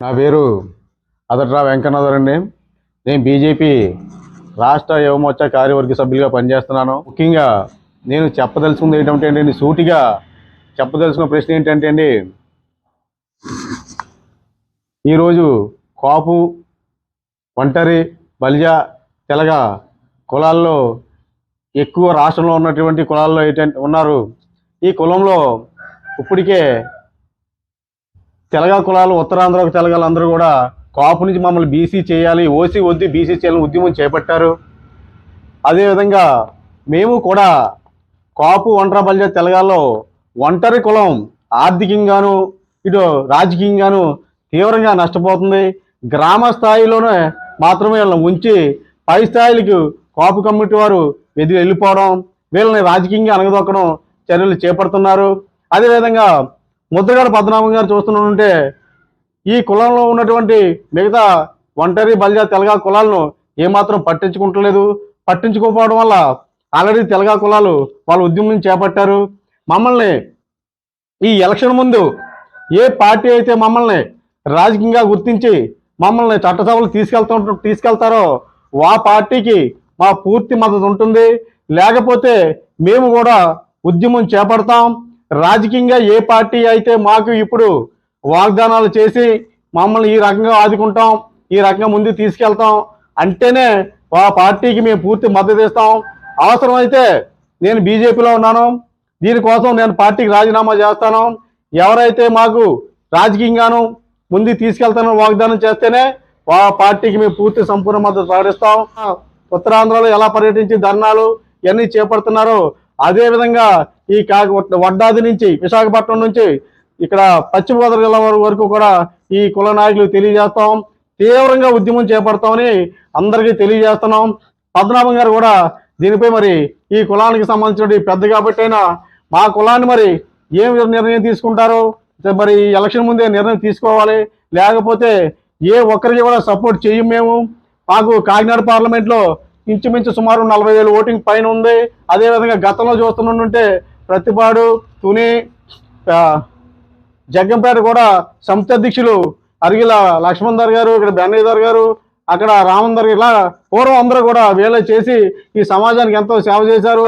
నా పేరు అదట్రా వెంకన్నదర్ అండి. నేను బీజేపీ రాష్ట్ర యువమోర్చా కార్యవర్గ సభ్యులుగా పనిచేస్తున్నాను. ముఖ్యంగా నేను చెప్పదలుచుకుంది ఏంటంటే అండి సూటిగా చెప్పదలుచుకున్న ప్రశ్న ఏంటంటే అండి ఈరోజు కాపు ఒంటరి బలిజ తెలగ కులాల్లో ఎక్కువ రాష్ట్రంలో ఉన్నటువంటి కులాల్లో ఏంటంటే ఉన్నారు. ఈ కులంలో ఇప్పటికే తెలగ కులాలు ఉత్తరాంధ్రకు తెలగాలు అందరూ కూడా కాపు నుంచి మమ్మల్ని బీసీ చేయాలి ఓసీ వద్దు బీసీ చేయాలని ఉద్యమం చేపట్టారు. అదేవిధంగా మేము కూడా కాపు ఒంటరి బలిజ తెలగాల్లో ఒంటరి కులం ఆర్థికంగాను ఇటు రాజకీయంగాను తీవ్రంగా నష్టపోతుంది. గ్రామ స్థాయిలోనే మాత్రమే వీళ్ళని ఉంచి పై స్థాయిలకు కాపు కమిటీ వారు ఎదిగి వెళ్ళిపోవడం వీళ్ళని రాజకీయంగా అనగదొక్కడం చర్యలు చేపడుతున్నారు. అదేవిధంగా ముద్రగడ పద్మనాభం గారు చూస్తుంటే ఈ కులంలో ఉన్నటువంటి మిగతా ఒంటరి బలిజా తెలగా కులాలను ఏమాత్రం పట్టించుకుంటలేదు. పట్టించుకోకపోవడం వల్ల ఆల్రెడీ తెలగా కులాలు వాళ్ళ ఉద్యమం చేపట్టారు. మమ్మల్ని ఈ ఎలక్షన్ ముందు ఏ పార్టీ అయితే మమ్మల్ని రాజకీయంగా గుర్తించి మమ్మల్ని చట్టసభలు తీసుకెళ్తా తీసుకెళ్తారో ఆ పార్టీకి మా పూర్తి మద్దతు ఉంటుంది. లేకపోతే మేము కూడా ఉద్యమం చేపడతాం. రాజకీయంగా ఏ పార్టీ అయితే మాకు ఇప్పుడు వాగ్దానాలు చేసి మమ్మల్ని ఈ రకంగా ఆదుకుంటాం ఈ రకంగా ముందు తీసుకెళ్తాం అంటేనే ఆ పార్టీకి మేము పూర్తి మద్దతు ఇస్తాం. అవసరమైతే నేను బీజేపీలో ఉన్నాను. దీనికోసం నేను పార్టీకి రాజీనామా చేస్తాను. ఎవరైతే మాకు రాజకీయంగాను ముందు తీసుకెళ్తానో వాగ్దానం చేస్తేనే ఆ పార్టీకి మేము పూర్తి సంపూర్ణ మద్దతు ప్రకటిస్తాం. ఉత్తరాంధ్రలో ఎలా పర్యటించి ధర్నాలు ఇవన్నీ చేపడుతున్నారో అదే విధంగా ఈ కాకి వడ్డాది నుంచి విశాఖపట్నం నుంచి ఇక్కడ పశ్చిమ గోదావరి జిల్లా వరకు కూడా ఈ కుల నాయకులు తెలియజేస్తాం. తీవ్రంగా ఉద్యమం చేపడతామని అందరికీ తెలియజేస్తున్నాం. పద్మనాభం గారు కూడా దీనిపై మరి ఈ కులానికి సంబంధించిన పెద్ద కాబట్టి అయినా మా కులాన్ని మరి ఏం నిర్ణయం తీసుకుంటారో? మరి ఈ ఎలక్షన్ ముందే నిర్ణయం తీసుకోవాలి. లేకపోతే ఏ ఒక్కరికి కూడా సపోర్ట్ చేయం మేము. మాకు కాకినాడ పార్లమెంట్లో ఇంచుమించు సుమారు నలభై వేలు ఓటింగ్ పైన ఉంది. అదేవిధంగా గతంలో చూస్తుంటే ప్రతిపాడు తుని జగ్గంపేట కూడా సంస్థ అధ్యక్షులు అరిగిల లక్ష్మణ్ దార్ గారు ఇక్కడ బెన్నయ్యదార్ గారు అక్కడ రామందర్ ఇలా పూర్వం అందరూ కూడా వీళ్ళే చేసి ఈ సమాజానికి ఎంతో సేవ చేశారు.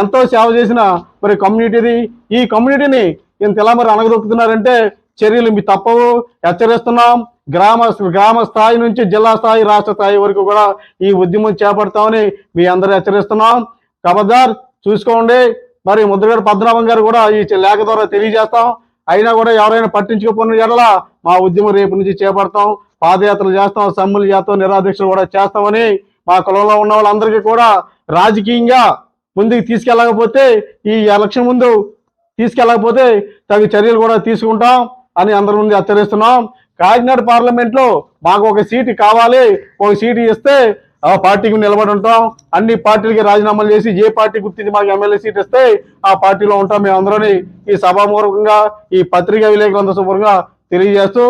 ఎంతో సేవ చేసిన మరి కమ్యూనిటీది ఈ కమ్యూనిటీని ఇంత ఇలా మరి అనగదొక్కుతున్నారంటే చర్యలు మీ తప్పవు. హెచ్చరిస్తున్నాం. గ్రామ గ్రామ స్థాయి నుంచి జిల్లా స్థాయి రాష్ట్ర స్థాయి వరకు కూడా ఈ ఉద్యమం చేపడతామని మీ అందరూ హెచ్చరిస్తున్నాం. ఖబర్దార్ చూసుకోండి. మరి ముద్రగడ పద్మనాభం గారు కూడా ఈ లేఖ ద్వారా తెలియజేస్తాం. అయినా కూడా ఎవరైనా పట్టించుకోపోయిన ఎడల మా ఉద్యమం రేపు నుంచి చేపడతాం. పాదయాత్రలు చేస్తాం. సమ్ములు చేస్తాం. నిరాదీక్షలు కూడా చేస్తామని మా కులంలో ఉన్న వాళ్ళందరికీ కూడా రాజకీయంగా ముందుకు తీసుకెళ్ళకపోతే ఈ ఎలక్షన్ ముందు తీసుకెళ్ళకపోతే తగు చర్యలు కూడా తీసుకుంటాం. అని అందరి ముందు హెచ్చరిస్తున్నాం. కాకినాడ పార్లమెంట్లో మాకు ఒక సీటు కావాలి. ఒక సీటు ఇస్తే ఆ పార్టీకి నిలబడి ఉంటాం. అన్ని పార్టీలకి రాజీనామాలు చేసి ఏ పార్టీ గుర్తించి మాకు ఎమ్మెల్యే సీట్ ఇస్తే ఆ పార్టీలో ఉంటాం. మేము ఈ సభామూలకంగా ఈ పత్రికా విలేకరులందరూ శుభ్రంగా తెలియజేస్తూ